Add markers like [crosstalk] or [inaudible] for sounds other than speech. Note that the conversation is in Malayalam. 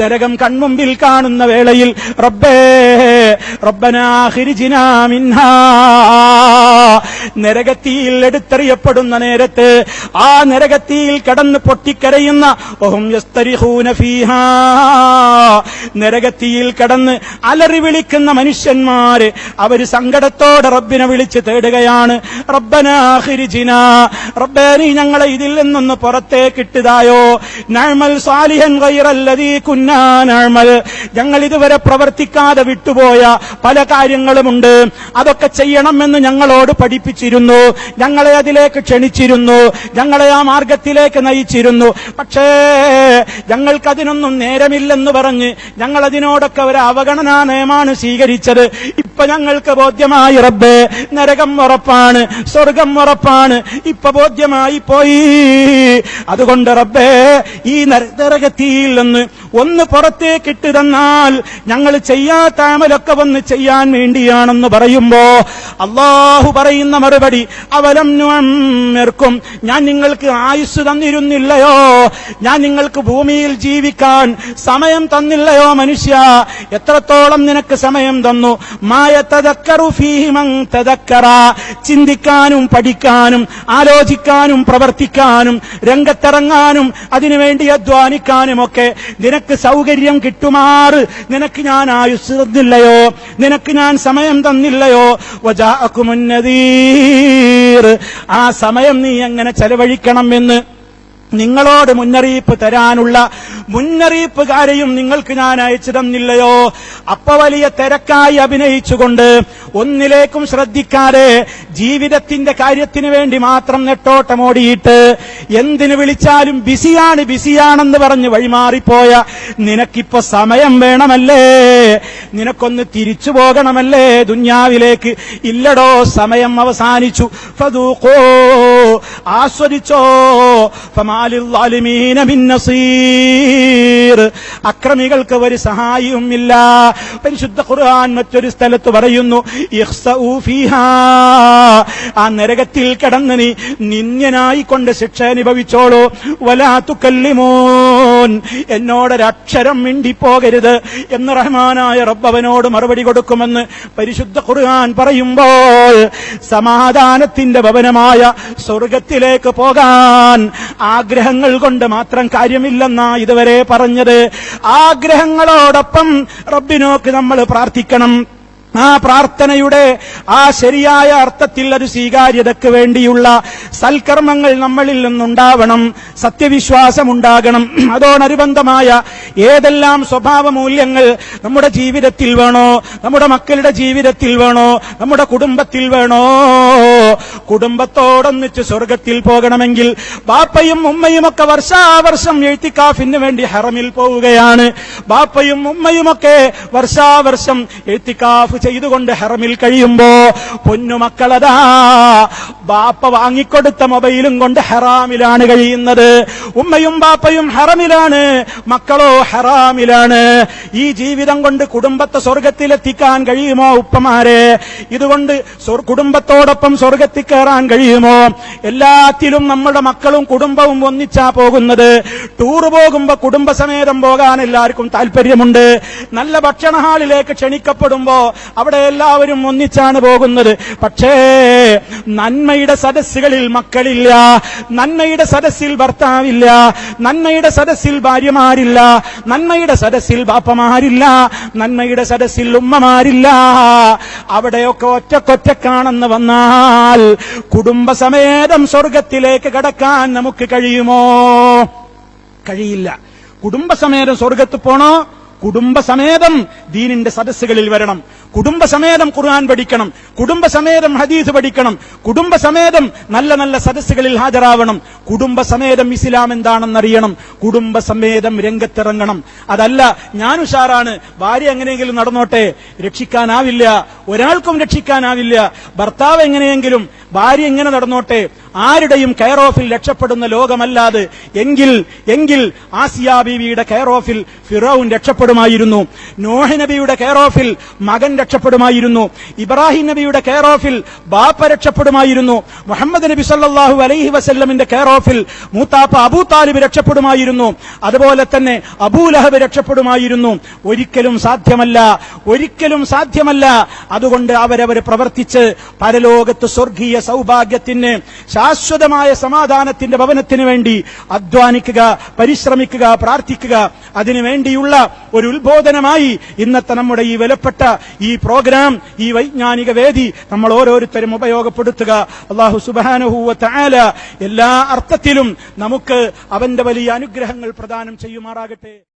നരകം കൺമുമ്പിൽ കാണുന്ന വേളയിൽ റബ്ബേ റബ്ബനാഹിരിജിനാ മിൻഹാ നരകത്തിയിൽ എടുത്തെറിയപ്പെടുന്ന നേരത്ത് ആ നരകത്തിയിൽ കടന്ന് പൊട്ടിക്കരയുന്ന നരകത്തിയിൽ കടന്ന് അലറി വിളിക്കുന്ന മനുഷ്യന്മാര് അവർ സങ്കടത്തോടെ റബ്ബിനെ വിളിച്ച് തേടുകയാണ്. റബ്ബനാഹിരിജിന റബ്ബേ നീ ഞങ്ങളെ ഇതിൽ നിന്നൊന്ന് പുറത്തേക്കിട്ടതായോ നഴ്മൽ സാലിഹൻ വൈറല്ലതീ കുന്നാ നഴ്മൽ ഞങ്ങൾ ഇതുവരെ പ്രവർത്തിക്കാതെ വിട്ടുപോയ പല കാര്യങ്ങളുമുണ്ട്. അതൊക്കെ ചെയ്യണമെന്ന് ഞങ്ങളോട് പഠിപ്പിച്ചിരുന്നു. ഞങ്ങളെ അതിലേക്ക് ക്ഷണിച്ചിരുന്നു. ഞങ്ങളെ ആ മാർഗത്തിലേക്ക് നയിച്ചിരുന്നു. പക്ഷേ ഞങ്ങൾക്കതിനൊന്നും നേരമില്ലെന്ന് പറഞ്ഞ് ഞങ്ങൾ അതിനോടൊക്കെ ഒരു അവഗണനാ നയമാണ് സ്വീകരിച്ചത്. ഇപ്പൊ ഞങ്ങൾക്ക് ബോധ്യമായി റബ്ബേ നരകം ഉറപ്പാണ് സ്വർഗം ഉറപ്പാണ്. ഇപ്പൊ ബോധ്യമായി പോയി. അതുകൊണ്ട് റബ്ബേ ഈ നര- നരകത്തിയിൽ നിന്ന് ഒന്ന് പുറത്തേക്കിട്ട് തന്നാൽ ഞങ്ങൾ ചെയ്യാത്ത അമലൊക്കെ ഒന്ന് ചെയ്യാൻ വേണ്ടിയാണെന്ന് പറയുമ്പോ അള്ളാഹു പറയുന്ന മറുപടി അവലം നിർക്കും ഞാൻ നിങ്ങൾക്ക് ആയുസ് തന്നിരുന്നില്ലയോ? ഞാൻ നിങ്ങൾക്ക് ഭൂമിയിൽ ജീവിക്കാൻ സമയം തന്നില്ലയോ മനുഷ്യ? എത്രത്തോളം നിനക്ക് സമയം തന്നു? മായ തതക്കറു ഫീഹി തതക്കറ ചിന്തിക്കാനും പഠിക്കാനും ആലോചിക്കാനും പ്രവർത്തിക്കാനും രംഗത്തിറങ്ങാനും അതിനുവേണ്ടി അധ്വാനിക്കാനുമൊക്കെ നിനക്ക് സൗകര്യം കിട്ടുമാറ് നിനക്ക് ഞാൻ ആയുസ് തന്നില്ലയോ? നിനക്ക് ഞാൻ സമയം തന്നില്ലയോ? വജാഅക്കുമുന്നദീർ ആ സമയം നീ എങ്ങനെ ചെലവഴിക്കണം എന്ന് നിങ്ങളോട് മുന്നറിയിപ്പ് തരാനുള്ള മുന്നറിയിപ്പുകാരെയും നിങ്ങൾക്ക് ഞാൻ അയച്ചു തന്നില്ലയോ? അപ്പ വലിയ തിരക്കായി അഭിനയിച്ചുകൊണ്ട് ഒന്നിലേക്കും ശ്രദ്ധിക്കാതെ ജീവിതത്തിന്റെ കാര്യത്തിന് വേണ്ടി മാത്രം നെട്ടോട്ടമോടിയിട്ട് എന്തിനു വിളിച്ചാലും ബിസിയാണ് ബിസിയാണെന്ന് പറഞ്ഞ് വഴിമാറിപ്പോയ നിനക്കിപ്പോ സമയം വേണമല്ലേ? നിനക്കൊന്ന് തിരിച്ചു പോകണമല്ലേ ദുന്യാവിലേക്ക്? ഇല്ലടോ സമയം അവസാനിച്ചു. ഫതൂക്കോ ആസ്വദിച്ചോ. അക്രമികൾക്ക് ഒരു സഹായവുമില്ല പരിശുദ്ധ ഖുർആൻ മറ്റൊരു സ്ഥലത്ത് പറയുന്നു ആ നരകത്തിൽ കിടന്ന് നീ നിന്യനായി കൊണ്ട് ശിക്ഷ അനുഭവിച്ചോളൂ. വലാ തുക്കല്ലിമൂൻ. എന്നോടൊരക്ഷരം മിണ്ടിപ്പോകരുത് എന്ന് റഹ്മാനായ റബ്ബവനോട് മറുപടി കൊടുക്കുമെന്ന് പരിശുദ്ധ ഖുർആൻ പറയുമ്പോൾ സമാധാനത്തിന്റെ ഭവനമായ സ്വർഗത്തിലേക്ക് പോകാൻ ആഗ്രഹങ്ങൾ കൊണ്ട് മാത്രം കാര്യമില്ലെന്നാ ഇതുവരെ പറഞ്ഞത്. ആഗ്രഹങ്ങളോടൊപ്പം റബ്ബിനോക്ക് നമ്മൾ പ്രാർത്ഥിക്കണം. ആ പ്രാർത്ഥനയുടെ ആ ശരിയായ അർത്ഥത്തിൽ ഒരു സ്വീകാര്യതയ്ക്ക് വേണ്ടിയുള്ള സൽക്കർമ്മങ്ങൾ നമ്മളിൽ നിന്നുണ്ടാവണം സത്യവിശ്വാസമുണ്ടാകണം. [clears throat] അതോടനുബന്ധമായ ഏതെല്ലാം സ്വഭാവ മൂല്യങ്ങൾ നമ്മുടെ ജീവിതത്തിൽ വേണോ നമ്മുടെ മക്കളുടെ ജീവിതത്തിൽ വേണോ നമ്മുടെ കുടുംബത്തിൽ വേണോ? കുടുംബത്തോടൊന്നിച്ച് സ്വർഗത്തിൽ പോകണമെങ്കിൽ ബാപ്പയും ഉമ്മയും ഒക്കെ വർഷാവർഷം എഴുത്തിക്കാഫിന് വേണ്ടി ഹറമിൽ പോവുകയാണ്. ബാപ്പയും ഉമ്മയുമൊക്കെ വർഷാവർഷം എഴുത്തിക്കാഫ് ചെയ്തുകൊണ്ട് ഹെറമിൽ കഴിയുമ്പോ പൊന്നുമക്കളതാ ബാപ്പ വാങ്ങിക്കൊടുത്ത മൊബൈലും കൊണ്ട് ഹെറാമിലാണ് കഴിയുന്നത്. ഉമ്മയും ബാപ്പയും ഹെറമിലാണ് മക്കളോ ഹെറാമിലാണ്. ഈ ജീവിതം കൊണ്ട് കുടുംബത്തെ സ്വർഗത്തിലെത്തിക്കാൻ കഴിയുമോ ഉപ്പമാരെ? ഇതുകൊണ്ട് കുടുംബത്തോടൊപ്പം സ്വർഗത്തിൽ കയറാൻ കഴിയുമോ? എല്ലാത്തിലും നമ്മുടെ മക്കളും കുടുംബവും ഒന്നിച്ചാ പോകുന്നത്. ടൂർ പോകുമ്പോ കുടുംബസമേതം പോകാൻ എല്ലാവർക്കും താല്പര്യമുണ്ട്. നല്ല ഭക്ഷണ ഹാളിലേക്ക് ക്ഷണിക്കപ്പെടുമ്പോ അവിടെ എല്ലാവരും ഒന്നിച്ചാണ് പോകുന്നത്. പക്ഷേ നന്മയുടെ സദസ്സുകളിൽ മക്കളില്ല. നന്മയുടെ സദസ്സിൽ ഭർത്താവില്ല. നന്മയുടെ സദസ്സിൽ ഭാര്യമാരില്ല. നന്മയുടെ സദസ്സിൽ ബാപ്പമാരില്ല. നന്മയുടെ സദസ്സിൽ ഉമ്മമാരില്ല. അവിടെയൊക്കെ ഒറ്റക്കൊറ്റക്കാണെന്ന് വന്നാൽ കുടുംബസമേതം സ്വർഗത്തിലേക്ക് കടക്കാൻ നമുക്ക് കഴിയുമോ? കഴിയില്ല. കുടുംബസമേതം സ്വർഗത്ത് പോണോ? കുടുംബസമേതം ദീനിന്റെ സദസ്സുകളിൽ വരണം. കുടുംബസമേതം ഖുർആൻ പഠിക്കണം കുടുംബസമേതം ഹദീസ് പഠിക്കണം കുടുംബസമേതം നല്ല നല്ല സദസ്സുകളിൽ ഹാജരാവണം. കുടുംബസമേതം ഇസ്ലാം എന്താണെന്നറിയണം കുടുംബസമേതം രംഗത്തിറങ്ങണം. അതല്ല ഞാൻ ഉഷാറാണ്. ഭാര്യ എങ്ങനെയെങ്കിലും നടന്നോട്ടെ രക്ഷിക്കാനാവില്ല. ഒരാൾക്കും രക്ഷിക്കാനാവില്ല. ഭർത്താവ് എങ്ങനെയെങ്കിലും ഭാര്യ എങ്ങനെ നടന്നോട്ടെ ആരുടെയും കെയർ ഓഫിൽ രക്ഷപ്പെടുന്ന ലോകമല്ലാതെ എങ്കിൽ എങ്കിൽ ആസിയ ബീവിയുടെ കെയർ ഓഫിൽ ഫിറൌൻ രക്ഷപ്പെടുമായിരുന്നു. നോഹ നബിയുടെ കെയർ ഓഫിൽ മകൻ രക്ഷപ്പെടുമായിരുന്നു. ഇബ്രാഹിം നബിയുടെ കെയർ ഓഫിൽ ബാപ്പ രക്ഷപ്പെടുമായിരുന്നു. മുഹമ്മദ് നബി സല്ലാഹു അലൈഹി വസല്ലമിന്റെ കെയർ ഓഫിൽ മൂത്താപ്പ അബൂ താലിബ് രക്ഷപ്പെടുമായിരുന്നു. അതുപോലെ തന്നെ അബൂലഹബ് രക്ഷപ്പെടുമായിരുന്നു. ഒരിക്കലും സാധ്യമല്ല ഒരിക്കലും സാധ്യമല്ല. അതുകൊണ്ട് അവരവർ പ്രവർത്തിച്ച് പരലോകത്ത് സ്വർഗീയ സൗഭാഗ്യത്തിന് ശാശ്വതമായ സമാധാനത്തിന്റെ ഭവനത്തിന് വേണ്ടി അധ്വാനിക്കുക പരിശ്രമിക്കുക പ്രാർത്ഥിക്കുക. അതിനുവേണ്ടിയുള്ള ഒരു ഉത്ബോധനമായി ഇന്നത്തെ നമ്മുടെ ഈ വിലപ്പെട്ട ഈ പ്രോഗ്രാം ഈ വൈജ്ഞാനിക വേദി നമ്മൾ ഓരോരുത്തരും ഉപയോഗപ്പെടുത്തുക. അള്ളാഹു സുബാനുഹൂവ താല എല്ലാ അർത്ഥത്തിലും നമുക്ക് അവന്റെ വലിയ അനുഗ്രഹങ്ങൾ പ്രദാനം ചെയ്യുമാറാകട്ടെ.